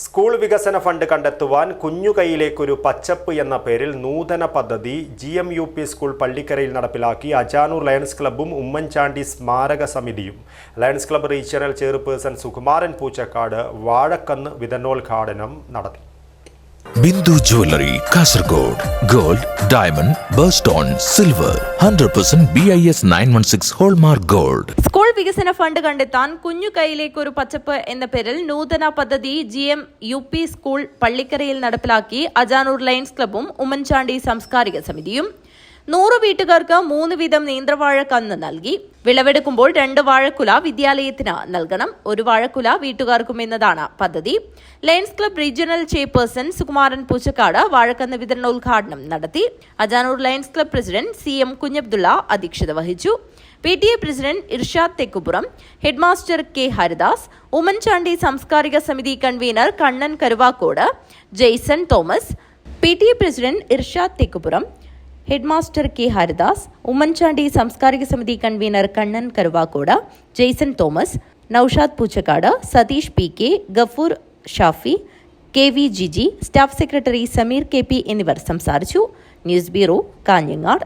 School വികസന fund കണ്ടെത്തുവാൻ കുഞ്ഞുകൈയിലേക്കൊരു പച്ചപ്പ് എന്ന പേരിൽ നൂതന പദ്ധതി G M U P school പള്ളിക്കരയിൽ നടപ്പിലാക്കി അജാനൂർ ലയൺസ് ക്ലബ്ബും ഉമ്മൻചാണ്ടി സ്മാരക സമിതിയും. Lions club regional chairperson Sukumaran Poochakkad വാഴക്കന്ന് വിതരണോദ്ഘാടനം നടത്തി. Bindu jewellery Kasaragod gold diamond birthstone silver hundred percent B I S nine one six hallmark gold. വികസന ഫണ്ട് കണ്ടെത്താൻ കുഞ്ഞു കൈയിലേക്ക് ഒരു പച്ചപ്പ് എന്ന പേരിൽ നൂതന പദ്ധതി G M U P school പള്ളിക്കരയിൽ നടപ്പിലാക്കി അജാനൂർ ലയൺസ് ക്ലബ്ബും ഉമ്മൻചാണ്ടി സാംസ്കാരിക സമിതിയും നൂറ് വീട്ടുകാർക്ക് മൂന്ന് വീതം നേന്ത്രവാഴ കന്ന് നൽകി. വിളവെടുക്കുമ്പോൾ രണ്ട് വാഴക്കുല വിദ്യാലയത്തിന് നൽകണം. ഒരു വാഴക്കുല വീട്ടുകാർക്കും എന്നതാണ് പദ്ധതി. Lions club regional chairperson Sukumaran Poochakkad വാഴക്കന്ന് വിതരണോദ്ഘാടനം നടത്തി. Ajanur Lions club president C M Kunhabdulla അധ്യക്ഷത വഹിച്ചു. P T A president Irshad Thekkupuram headmaster K Haridas Oommen Chandy സാംസ്കാരിക സമിതി convener Kannan Karuvakkode Jason Thomas P T A president Irshad Thekkupuram headmaster K Haridas Oommen Chandy സാംസ്കാരിക സമിതി convener Kannan Karuvakkode Jason Thomas Naushad Poochakkad Satheesh P K Gafoor Shafi K V Jiji staff secretary Sameer K P എന്നിവർ സംസാരിച്ചു. News bureau Kanhangad